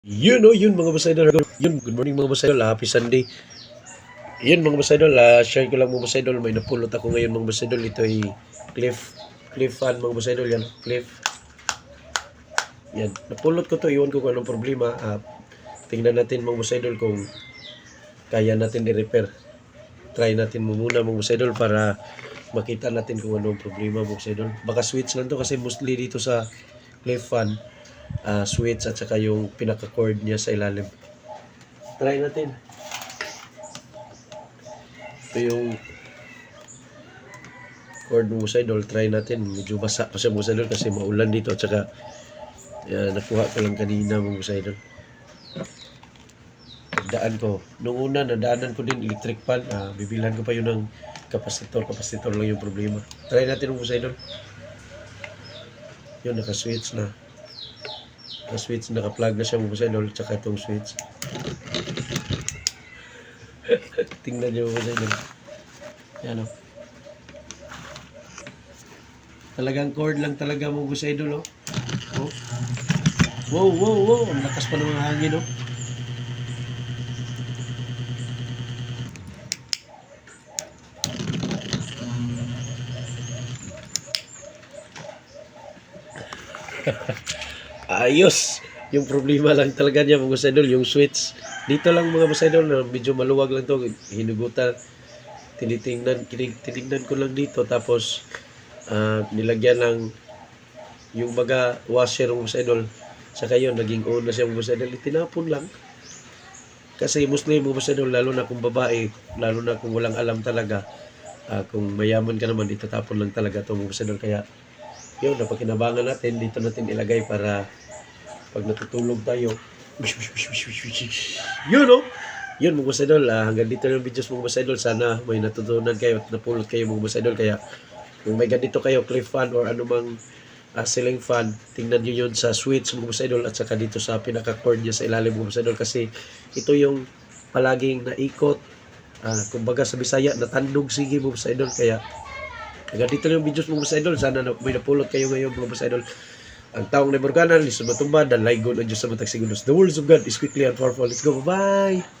Yun o, yun mga boss idol. Yun, good morning mga boss idol. Happy Sunday. Yun mga boss idol, ah, share ko lang mga boss idol. May napulot ako ngayon mga boss idol. Ito ay Cliff. Cliff fan mga boss idol. Yan, Cliff. Yan, napulot ko to. Iwan ko kung anong problema. Ah, tingnan natin mga boss idol kung kaya natin i-repair. Try natin mo muna mga boss idol para makita natin kung anong problema mga boss idol. Baka switch lang to kasi mostly dito sa Cliff fan ah switch at saka yung pinaka-cord niya sa ilalim. Try natin. Ito yung cord mo sa idol. Try natin. Medyo basa pa siya mo sa idol kasi maulan dito at saka yan, nakuha ko lang kanina mo sa idol. Daan ko. Nung una, nadaanan ko din electric fan. Ah, bibilhan ko pa yun ng kapasitor. Kapasitor lang yung problema. Try natin mo sa idol. Yun, naka-switch na naka-switch, naka-plug na siya mga idol, tsaka itong switch. Tingnan niyo mga idol. Yan o. Talagang cord lang talaga mga sa idol oh. oh. Wow, wow, wow. Ang lakas pa ng hangin oh. Ayos. Yung problema lang talaga niya mga boss idol, yung switch. Dito lang mga boss idol, na medyo maluwag lang to. Hinugutan. Tinitingnan, tinig, tinignan ko lang dito. Tapos, ah, nilagyan ng yung baga washer mga boss idol. Saka yun, naging on na siya mga boss idol. Tinapon lang. Kasi Muslim mga boss idol, lalo na kung babae, lalo na kung walang alam talaga. ah, kung mayaman ka naman, itatapon lang talaga ito mga boss idol. Kaya, yun, napakinabangan natin, dito natin ilagay para pag natutulog tayo. Yun, no? Yun, mga boss idol. ah, hanggang dito ng videos mga boss idol. Sana may natutunan kayo at napulot kayo mga boss idol. Kaya, kung may ganito kayo, cliff fan or anumang uh, ceiling fan, tingnan nyo yun sa switch mga boss idol at saka dito sa pinaka-cord niya sa ilalim mga boss idol. Kasi ito yung palaging naikot. ah kumbaga sa Bisaya, natandog sige mga boss idol. Kaya, hanggang dito yung videos mga boss idol. Sana na, may napulot kayo ngayon mga boss idol. Ang taong Neburgana, lisod matumba, dalay go na Diyos sa matag sigulos. The words of God is quickly and powerful. Let's go, bye-bye!